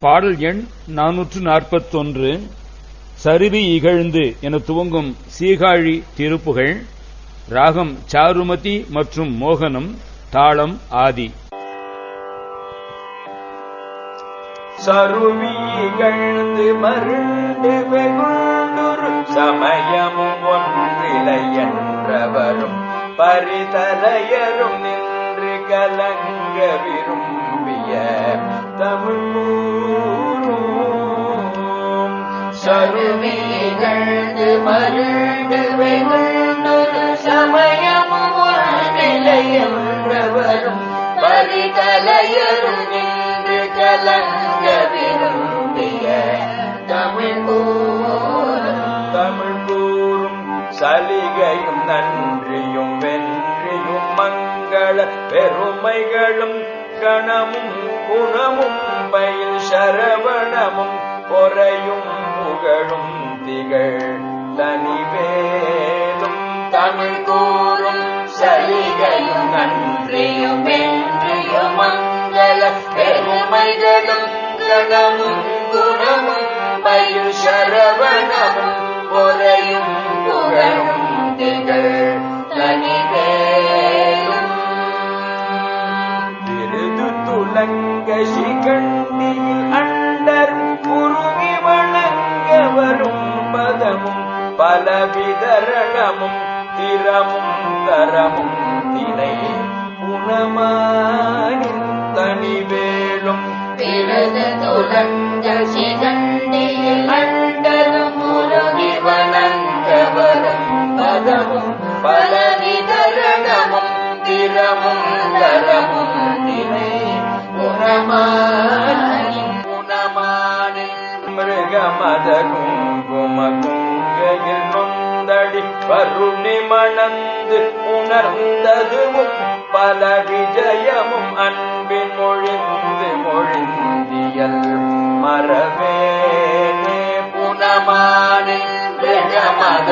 பாடல் எண் நானூற்று நாற்பத்தொன்று சருவி இகழ்ந்து என துவங்கும் சீகாழி திருப்புகழ் ராகம் சாருமதி மற்றும் மோகனம் தாளம் ஆதி. சருவி சருவிகழ்ந்து மருண்டு வெகுண்டொரு சமயமும் ஒன்றிலை என்றவரும் பரிதலையரும் நின்று கலங்க விரும்பிய தமிழ்மூரும் சருவி சருவிகழ்ந்து மருண்டு வெகுண்டொரு சமயமும் ஒன்றிலை என்றவரும் பரிதலையரும் நன்றியும் வென்றியும் மங்கள பெருமைகளும் கணமும் குணமும் பயில் சரவணமும் பொறையும் புகழும் திகழ் தனிவேலும் தமிழ் கூறும் சலிகையும் நன்றியும் வென்றியும் மங்கள பெருமைகளும் கணமும் குணமும் பயில் சரவணமும் பொறையும் புகழும் குணமானின் தனிவேலும் பிறகு துலங்க சிகண்டியில் அண்டரும் முருகி வணங்க வரும் பதமும் பலவிதரணமும் தரமும் குணமானின் மிருகமத குங்கும குங்கையில் நொந்தடி வருணி மணந்து உணர்ந்ததுவும் பல விஜயமும் அன்பின் மொழிந்து மொழிந்தியல். மரவேனே புனமான மிருகமத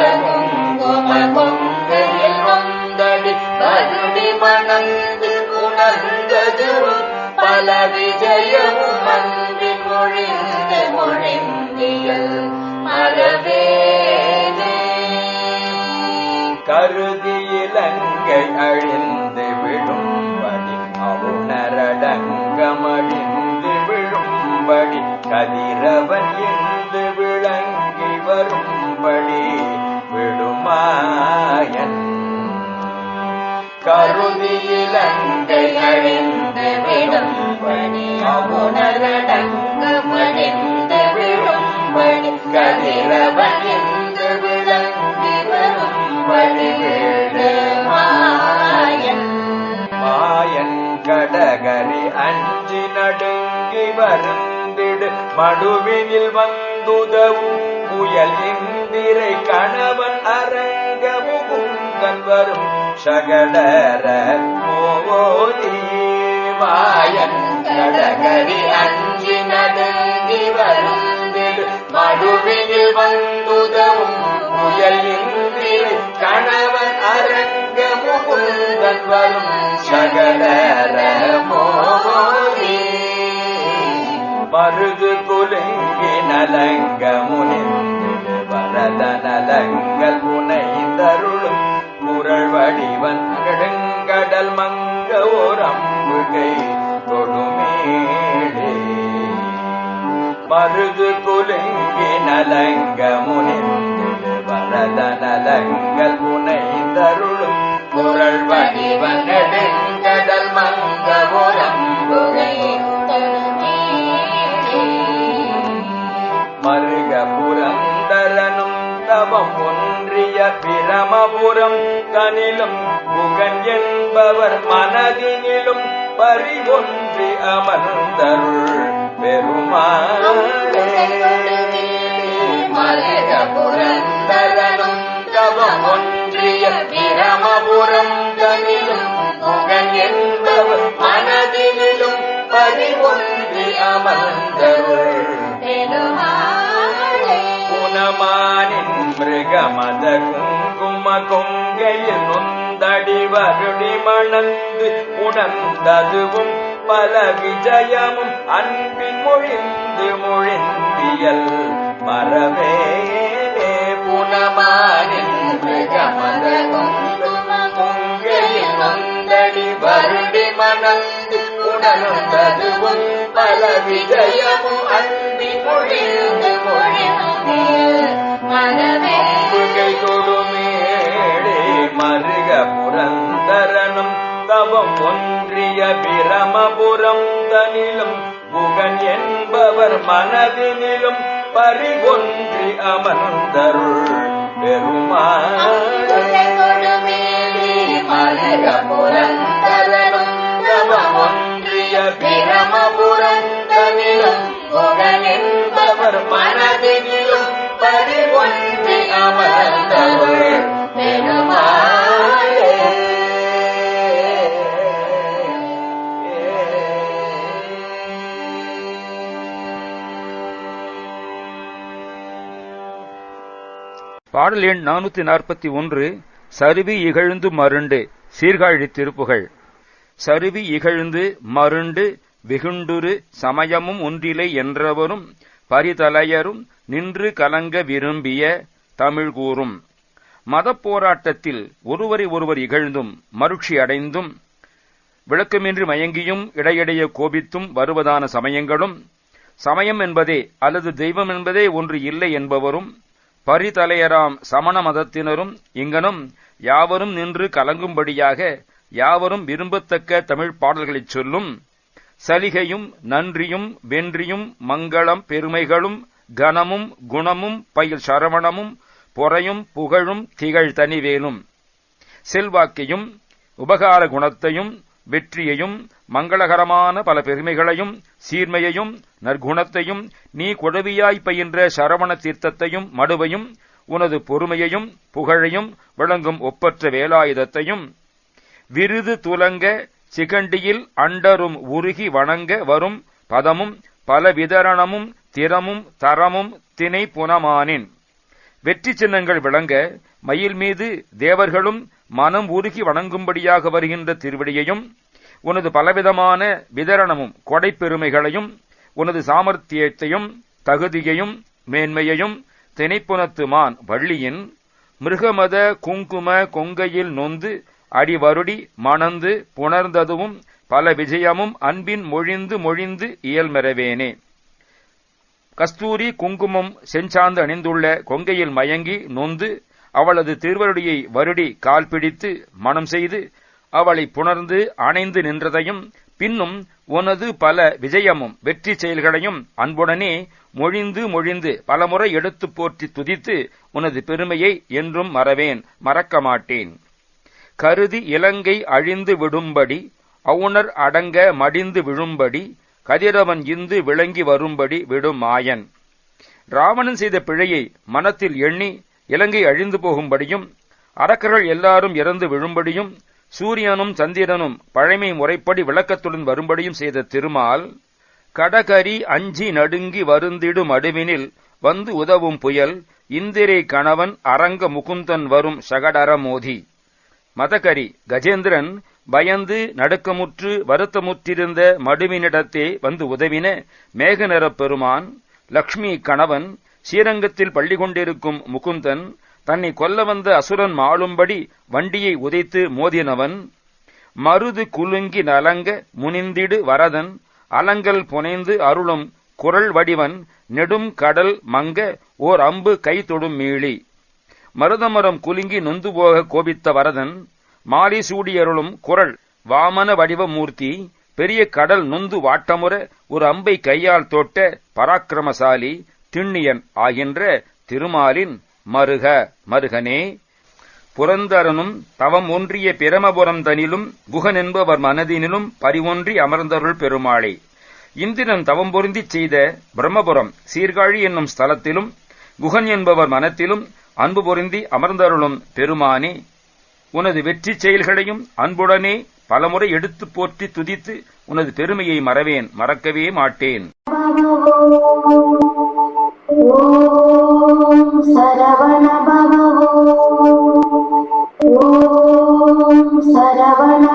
கருதி இலங்கை அழிந்து விழும்படி அவுணரடங்கமழிந்து விழும்படி கதிரவன் இருந்து விளங்கி வரும்படி விடுமாயன். கருதி இலங்கை அழிந்து மடுவினில் வந்துதவும் புயல் இந்திரை கணவன் அரங்க முகுந்தன் வரும் சகடர மோதி மாயன் கடகரி அஞ்சி நடுங்கி வருந்திடு. மடுவினில் வந்துதவும் புயல் இந்திரை கணவன் அரங்க முகுந்தன் வரும் சகடர மருது குலுங்கி நலங்க முனிந்திடு வரத நலங்கள் புனைந்தருளும் குரல் வடிவன் கடுங்கடல் மங்க ஓர் அம்புகை தொடுமேடே மருது குலுங்கி நலங்க முனிந்திடு தனிலும் புகன் என்பவர் மனதினிலும் பறிவொன்றி அமர்ந்தருள் புரந்தரனும் தவம் ஒன்றிய பிரமபுரம் தனிலும் புகன் என்பவர் மனதினிலும் பறிவொன்றி அமர்ந்தருள் பெருமாளே புனமானின் மிருகமத குங்கும கொங்கையில் நொந்தடி வருடி மணந்து உணர்ந்ததுவும் பல விஜயமும் அன்பின் மொழிந்து மொழிந்தியல். மரவே புனமானில் நொந்தடி வருடி மணந்து உணர்ந்ததுவும் பல விஜயமும் அன்பு ஒன்றிய பிரமபுரம் தனிலும் புகன் என்பவர் மனதினிலும் பறிவொன்றி அமர்ந்தருள் பெருமாறிய ஒன்றிய பிரமபுரம் தனிலும் புகன் என்பவர் மனதினிலும் பறிவொன்றி அமர்ந்த பாடல் எண் நானூத்தி நாற்பத்தி ஒன்று சருவி இகழ்ந்து மருண்டு சீர்காழி திருப்புகள். சருவி இகழ்ந்து மருண்டு வெகுண்டுரு சமயமும் ஒன்றிலை என்றவரும் பரிதலையரும் நின்று கலங்க விரும்பிய தமிழ் கூறும். மதப் போராட்டத்தில் ஒருவரை ஒருவர் இகழ்ந்தும் மருட்சி அடைந்தும் விளக்கமின்றி மயங்கியும் இடையிடையே கோபித்தும் வருவதான சமயங்களும் சமயம் என்பதே அல்லது தெய்வம் என்பதே ஒன்று இல்லை என்பவரும் பரிதலையராம் சமண மதத்தினரும் இங்கனும் யாவரும் நின்று கலங்கும்படியாக யாவரும் விரும்பத்தக்க தமிழ் பாடல்களைச் சொல்லும். சலிகையும் நன்றியும் வென்றியும் மங்களம் பெருமைகளும் கனமும் குணமும் பயில் சரவணமும் பொறையும் புகழும் திகழ் தனிவேலும் செல்வாக்கையும் உபகார குணத்தையும் வெற்றியையும் மங்களகரமான பல பெருமைகளையும் சீர்மையையும் நற்குணத்தையும் நீ கொடவியாய் பயின்ற சரவண தீர்த்தத்தையும் மடுவையும் உனது பொறுமையையும் புகழையும் விளங்கும் ஒப்பற்ற வேலாயுதத்தையும் விருது துலங்க சிகண்டியில் அண்டரும் உருகி வணங்க வரும் பதமும் பல விதரணமும் திறமும் தரமும் திணை புனமானின் வெற்றி சின்னங்கள் விளங்க மயில் மீது தேவர்களும் மனம் உருகி வணங்கும்படியாக வருகின்ற திருவடியையும் உனது பலவிதமான விதரணமும் கொடைப்பெருமைகளையும் உனது சாமர்த்தியத்தையும் தகுதியையும் மேன்மையையும் திணைப்புனத்து மான் வள்ளியின் மிருகமத குங்கும கொங்கையில் நொந்து அடிவருடி மணந்து புணர்ந்ததுவும் பல விஜயமும் அன்பின் மொழிந்து மொழிந்து இயல்மெறவேனே. கஸ்தூரி குங்குமம் செஞ்சாந்து அணிந்துள்ள கொங்கையில் மயங்கி நொந்து அவளது திருவருடியை வருடி கால் பிடித்து மனம் செய்து அவளை புணர்ந்து அணைந்து நின்றதையும் பின்னும் உனது பல விஜயமும் வெற்றி செயல்களையும் அன்புடனே மொழிந்து மொழிந்து பலமுறை எடுத்து போற்றி துதித்து உனது பெருமையை என்றும் மறவேன் மறக்க மாட்டேன். கருதி இலங்கை அழிந்து விடும்படி அவுணர் அடங்க மடிந்து விழும்படி கதிரவன் இந்து விளங்கி வரும்படி விடும் மாயன். ராவணன் செய்த பிழையை மனத்தில் எண்ணி இலங்கை அழிந்து போகும்படியும் அரக்கர்கள் எல்லாரும் இறந்து விழும்படியும் சூரியனும் சந்திரனும் பழமை முறைப்படி விளக்கத்துடன் வரும்படியும் செய்த திருமால் கடகரி அஞ்சி நடுங்கி வருந்திடும் அடுவினில் வந்து உதவும் புயல் இந்திரை கணவன் அரங்க முகுந்தன் வரும் சகடர மோதி மதகரி கஜேந்திரன் பயந்து நடுக்கமுற்று வருத்தமுற்றிருந்த மடுவினிடத்தே வந்து உதவின மேகநிறப் பெருமான் லக்ஷ்மி கணவன் ஸ்ரீரங்கத்தில் பள்ளி கொண்டிருக்கும் முகுந்தன் தன்னை கொல்ல வந்த அசுரன் மாளும்படி வண்டியை உதைத்து மோதினவன் மருது குலுங்கி நலங்க முனிந்திடு வரதன் அலங்கல் புனைந்து அருளும் குரல் வடிவன் நெடும் கடல் மங்க ஓர் அம்பு கை தொடும் மீளி. மருதமரம் குலுங்கி நொந்து போக கோபித்த வரதன் மாலி சூடியருளும் குரல் வாமன வடிவ மூர்த்தி பெரிய கடல் நொந்து வாட்டமுற ஒரு அம்பை கையால் தோட்ட பராக்கிரமசாலி திண்ணியன் ஆகின்ற திருமாலின் மருக மருகனே. புரந்தரனும் தவம் ஒன்றிய பிரமபுரம் தனிலும் குகன் என்பவர் மனதினிலும் பரிவொன்றி அமர்ந்தருள் பெருமாளே. இந்திரன் தவம் பொருந்திச் செய்த பிரம்மபுரம் சீர்காழி என்னும் ஸ்தலத்திலும் குகன் என்பவர் மனத்திலும் அன்பு பொருந்தி அமர்ந்தருளும் பெருமானே உனது வெற்றி செயல்களையும் அன்புடனே பலமுறை எடுத்துப் போற்றி துதித்து உனது பெருமையை மறவேன் மறக்கவே மாட்டேன். ஓம் சரவண